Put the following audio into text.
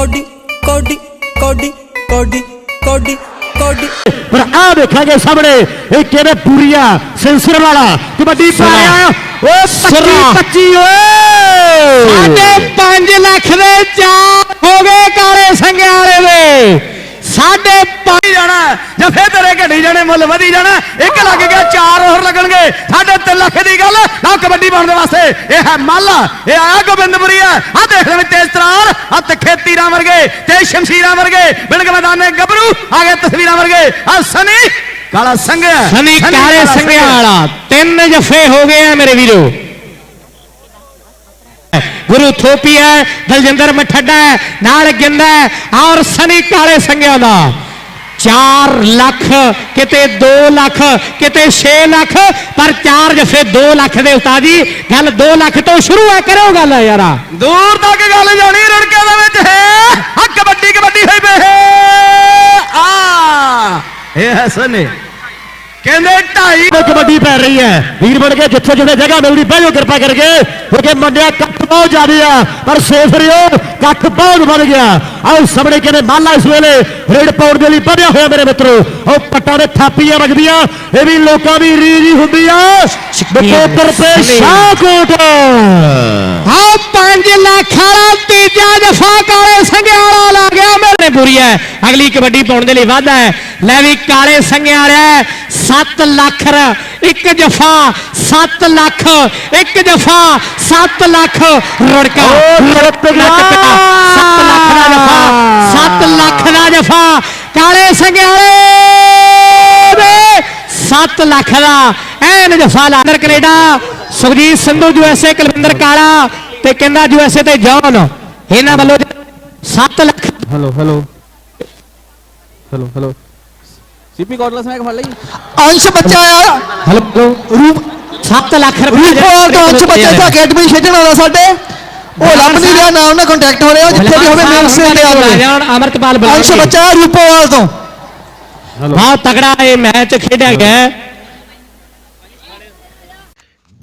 Cody ਕੋਡੀ ਕੋਡੀ ਕੋਡੀ ਕੋਡੀ ਕੋਡੀ। ਪਰ ਆ ਦੇਖਾਂਗੇ ਸਾਹਮਣੇ ਇਹ ਕਿਹੜੇ ਪੂਰੀਆ ਸੈਂਸਰ ਵਾਲਾ ਕਬੱਡੀ ਪਾਇਆ। ਓਏ 25 25 ਓਏ। ਸਾਢੇ 5 ਲੱਖ ਦੇ ਚਾਰ ਹੋ ਗਏ ਕਾਲੇ ਸੰਗਿਆਂ ਵਾਲੇ ਦੇ। ਸਾਢੇ 5 ਜਾਣਾ ਜਫੇ ਤੇਰੇ ਘਟੀ ਜਾਣੇ ਮੁੱਲ ਵਧੀ ਜਾਣਾ ਇੱਕ ਲੱਗ ਗਿਆ ਚਾਰ ਹੋਰ ਲੱਗਣਗੇ। ਸਾਢੇ 3 ਲੱਖ ਦੀ ਗੱਲ ਨਾ ਕਬੱਡੀ ਬਣਨ ਵਾਸਤੇ। ਇਹ ਹੈ ਮੱਲ ਇਹ ਆਇਆ ਗੋਬਿੰਦਪੁਰੀ ਹੈ। ਆ ਦੇਖ ਲੈ ਤੇਜ਼ ਤਰਾਰ ਆ ਤੇ ਖੇਤੀਰਾਂ ਵਰਗੇ ਤੇ ਸ਼ਮਸ਼ੀਰਾਂ ਵਰਗੇ ਬਿਲਕ ਮੈਦਾਨੇ ਗੱਭਰੂ ਆ ਗਏ ਤਸਵੀਰਾਂ ਵਰਗੇ ਆ ਸਨੀ ਕਾਲਾ ਸੰਘਿਆ ਸਨੀ ਕਾਲੇ ਕਾਲਾ ਸੰਗਿਆ ਵਾਲਾ ਤਿੰਨ ਜਫੇ ਹੋ ਗਏ ਆ ਮੇਰੇ ਵੀਰੋ ਗੁਰੂ ਥੋਪੀਆ ਦਲਜਿੰਦਰ ਮਠੱਡਾ ਹੈ, ਨਾਲ ਗਿੰਦਾ ਹੈ, ਔਰ ਸਨੀ ਕਾਲੇ ਸੰਗਿਆ ਦਾ 4 ਲੱਖ ਕਿਤੇ 2 ਲੱਖ ਕਿਤੇ 6 ਲੱਖ ਪਰ 4 ਜਫੇ 2 ਲੱਖ ਦੇ ਉਸਤਾਦ ਗੱਲ 2 ਲੱਖ ਤੋਂ ਸ਼ੁਰੂ ਹੈ ਕਰੋ ਗੱਲ ਯਾਰਾ। ਦੂਰ ਤੱਕ ਗੱਲ ਜਾਣੀ ਰੜਕੇ ਦੇ ਵਿੱਚ ਹੈ। ਆ ਕਬੱਡੀ ਕਬੱਡੀ ਹੋਈ ਬੇ ਆ ਇਹ ਹੈ ਸਨੇ ਕਹਿੰਦੇ ਢਾਈ ਕਬੱਡੀ ਪੈ ਰਹੀ ਹੈ। ਵੀਰ ਬਣ ਕੇ ਜਿੱਥੇ ਜਿੱਥੇ ਜਗ੍ਹਾ ਮਿਲਦੀ ਬਹਿ ਜਾਓ ਕਿਰਪਾ ਕਰਕੇ। ਕਿਉਂਕਿ ਮੰਡਿਆ ਬਹੁਤ ਜ਼ਿਆਦੇ ਆ ਪਰ ਸੇਫ ਰਿਓ ਕੱਟ ਬਹੁਤ ਵੱਧ ਗਿਆ। ਆਓ ਸਾਹਮਣੇ ਕਹਿੰਦੇ ਮਾਲਾ ਇਸ ਵੇਲੇ ਰੇਡ ਪਾਉਣ ਦੇ ਲਈ ਵਧਿਆ ਹੋਇਆ ਮੇਰੇ ਮਿੱਤਰੋ। ਉਹ ਪੱਟਾਂ ਦੇ ਥਾਪੀਆਂ ਵੱਜਦੀਆਂ ਇਹ ਵੀ ਲੋਕਾਂ ਦੀ ਰੀਝ ਹੁੰਦੀ ਆ। ਬਕੋਤਰ ਤੇ ਸ਼ਾਹਕੋਟ। ਆਓ 5 ਲੱਖ ਵਾਲਾ ਤੀਜਾ ਜਫਾ ਕਾਲੇ ਸੰਘਿਆ ਵਾਲਾ ਲਾ ਗਿਆ ਮੇਰੇ ਬੁਰੀ ਹੈ। ਅਗਲੀ ਕਬੱਡੀ ਪਾਉਣ ਦੇ ਲਈ ਵਾਧਾ ਹੈ। ਲੈ ਵੀ ਕਾਲੇ ਸੰਘਿਆ ਵਾਲਾ 7 ਲੱਖ ਰ- ਇੱਕ ਜਫਾ 7 ਲੱਖ ਇੱਕ ਜਫਾ 7 ਲੱਖ ਰੜਕਾ। ਗਿਆ 7 ਲੱਖ ਦਾ ਜਫਾ 7 ਲੱਖ ਦਾ ਜਫਾ। ਕਾਲੇ ਵਾਲੇ ਦੇ 7 ਲੱਖ ਦਾ। ਐਨ ਜਫਾ ਲਾ ਅੰਦਰ ਕੈਨੇਡਾ। ਸੁਖਜੀਤ ਸੰਧੂ ਯੂਐਸਏ ਕੁਲਵਿੰਦਰ ਕਾਲਾ ਤੇ ਕਹਿੰਦਾ ਯੂਐਸਏ ਤੇ ਜੌਨ ਇਹਨਾਂ ਵੱਲੋਂ 7 lakh hello hello hello hello C P cordless ਮੈਂ ਫੜ ਲਈ। ਅੰਸ਼ ਬੱਚਾ ਆ। ਹਲੋ ਰੂਪ 7 ਲੱਖ ਰੁਪਏ ਰੂਪੋਲ ਤੋਂ ਅੰਸ਼ ਬੱਚਾ ਇੱਥੇ ਅਕੈਡਮੀ ਖੇਡਣ ਵਾਲਾ ਸਾਡੇ। ਉਹ ਲੱਭ ਨਹੀਂ ਰਿਹਾ ਨਾ ਉਹਨਾਂ ਕੰਟੈਕਟ ਹੋ ਰਿਹਾ ਜਿੱਥੇ ਵੀ ਹੋਵੇ ਮੇਲ ਸੇ ਤੇ ਆਵੇ ਜਾਣ ਅਮਰਤਪਾਲ ਅੰਸ਼ ਬੁਲਾਓ ਬੱਚਾ ਰੂਪੋਵਾਲ ਤੋਂ। ਬਹੁਤ ਤਗੜਾ ਇਹ ਮੈਚ ਖੇਡਿਆ ਗਿਆ। ਹੈ।